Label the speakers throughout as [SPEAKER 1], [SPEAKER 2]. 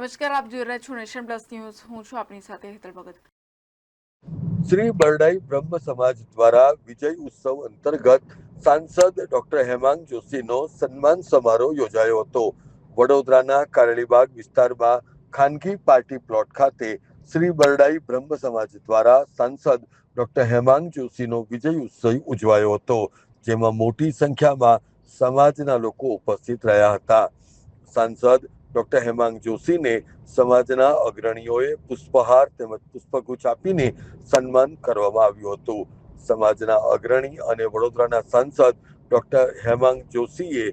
[SPEAKER 1] નમસ્કાર, આપ જોઈ રહ્યા છો નેશન પ્લસ ન્યૂઝ. હું છું આપની સાથે હેતલ ભગત.
[SPEAKER 2] શ્રી બરડાઈ બ્રહ્મ સમાજ દ્વારા વિજય ઉત્સવ અંતર્ગત સાંસદ ડોક્ટર હેમાંગ જોશીનો સન્માન સમારોહ યોજાયો હતો. વડોદરાના કારેલીબાગ વિસ્તારમાં ખાનગી પાર્ટી પ્લોટ ખાતે શ્રી બરડાઈ બ્રહ્મ સમાજ દ્વારા સાંસદ ડોક્ટર હેમાંગ જોશીનો વિજય ઉત્સવ ઉજવાયો હતો, જેમાં મોટી સંખ્યામાં સમાજના લોકો ઉપસ્થિત રહ્યા હતા. સાંસદ ડોક્ટર હેમાંગ જોશીને સમાજના અગ્રણીઓએ પુષ્પહાર તેમજ પુષ્પગુચ્છ આપીને સન્માન કરવામાં આવ્યું હતું. સમાજના અગ્રણી અને વડોદરાના સાંસદ ડોક્ટર હેમાંગ જોશીએ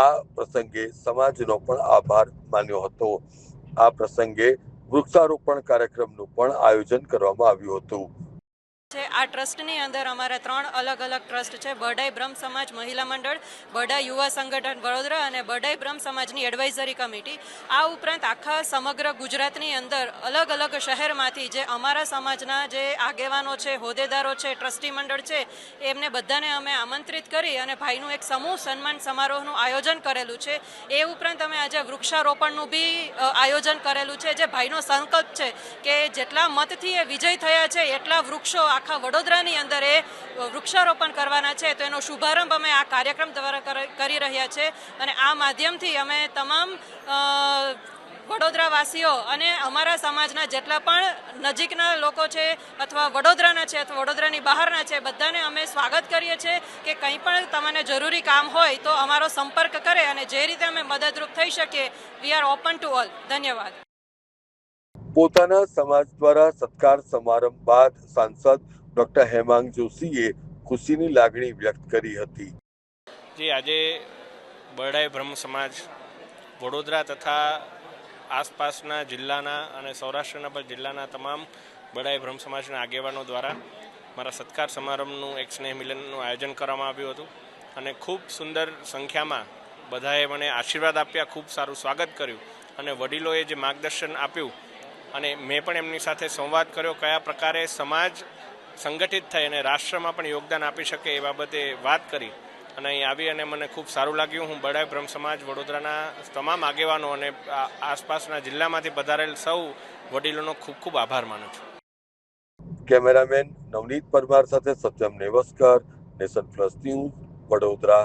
[SPEAKER 2] આ પ્રસંગે સમાજનો પણ આભાર માન્યો હતો. આ પ્રસંગે વૃક્ષારોપણ કાર્યક્રમનું પણ આયોજન કરવામાં આવ્યું હતું.
[SPEAKER 3] છે. આ ટ્રસ્ટની અંદર અમારા ત્રણ અલગ અલગ ટ્રસ્ટ છે. બડાઈ બ્રહ્મ સમાજ મહિલા મંડળ બડાઈ યુવા સંગઠન વડોદરા અને બડાઈ બ્રહ્મ સમાજની એડવાઇઝરી કમિટી. આ ઉપરાંત આખા સમગ્ર ગુજરાતની અંદર અલગ અલગ શહેરમાંથી જે અમારા સમાજના જે આગેવાનો છે, હોદ્દેદારો છે, ટ્રસ્ટી મંડળ છે, એમને બધાને અમે આમંત્રિત કરી અને ભાઈનું એક સમૂહ સન્માન સમારોહનું આયોજન કરેલું છે. એ ઉપરાંત અમે આજે વૃક્ષારોપણનું બી આયોજન કરેલું છે. જે ભાઈનો સંકલ્પ છે કે જેટલા મતથી એ વિજય થયા છે, એટલા વૃક્ષો આખા વડોદરાની અંદર એ વૃક્ષારોપણ કરવાના છે. તો એનો શુભારંભ અમે આ કાર્યક્રમ દ્વારા કરી રહ્યા છે. અને આ માધ્યમથી અમે તમામ વડોદરાવાસીઓ અને અમારા સમાજના જેટલા પણ નજીકના લોકો છે અથવા વડોદરાના છે અથવા વડોદરાની બહારના છે, બધાને અમે સ્વાગત કરીએ છીએ કે કંઈ પણ તમને જરૂરી કામ હોય તો અમારો સંપર્ક કરે અને જે રીતે અમે મદદરૂપ થઈ શકીએ, we are open to all. ધન્યવાદ.
[SPEAKER 2] પોતાના સમાજ દ્વારા સત્કાર સમારંભ બાદ સાંસદ ડોક્ટર હેમાંગ જોશીએ ખુશીની લાગણી વ્યક્ત કરી હતી.
[SPEAKER 4] જે, આજે બરડાઈ બ્રહ્મ સમાજ વડોદરા તથા આસપાસના જિલ્લાના અને સૌરાષ્ટ્રના પણ જિલ્લાના તમામ બડાઈ બ્રહ્મ સમાજના આગેવાનો દ્વારા મારા સત્કાર સમારંભનું એક સ્નેહ મિલનનું આયોજન કરવામાં આવ્યું હતું અને ખૂબ સુંદર સંખ્યામાં બધાએ મને આશીર્વાદ આપ્યા, ખૂબ સારું સ્વાગત કર્યું અને વડીલોએ જે માર્ગદર્શન આપ્યું અને મેં પણ એમની સાથે સંવાદ કર્યો કયા પ્રકારે સમાજ સંગઠિત થઈ અને રાષ્ટ્રમાં પણ યોગદાન આપી શકે એ બાબતે વાત કરી. અને અહીં આવી અને મને ખૂબ સારું લાગ્યું. હું બડાઈ બ્રહ્મ સમાજ વડોદરાના તમામ આગેવાનો અને આસપાસના જિલ્લામાંથી પધારેલ સૌ વડીલોનો ખૂબ ખૂબ આભાર માનું છું.
[SPEAKER 2] કેમેરામેન નવનીત પરમાર સાથે Satyam Nevaskar, Nation Plus News, Vadodara.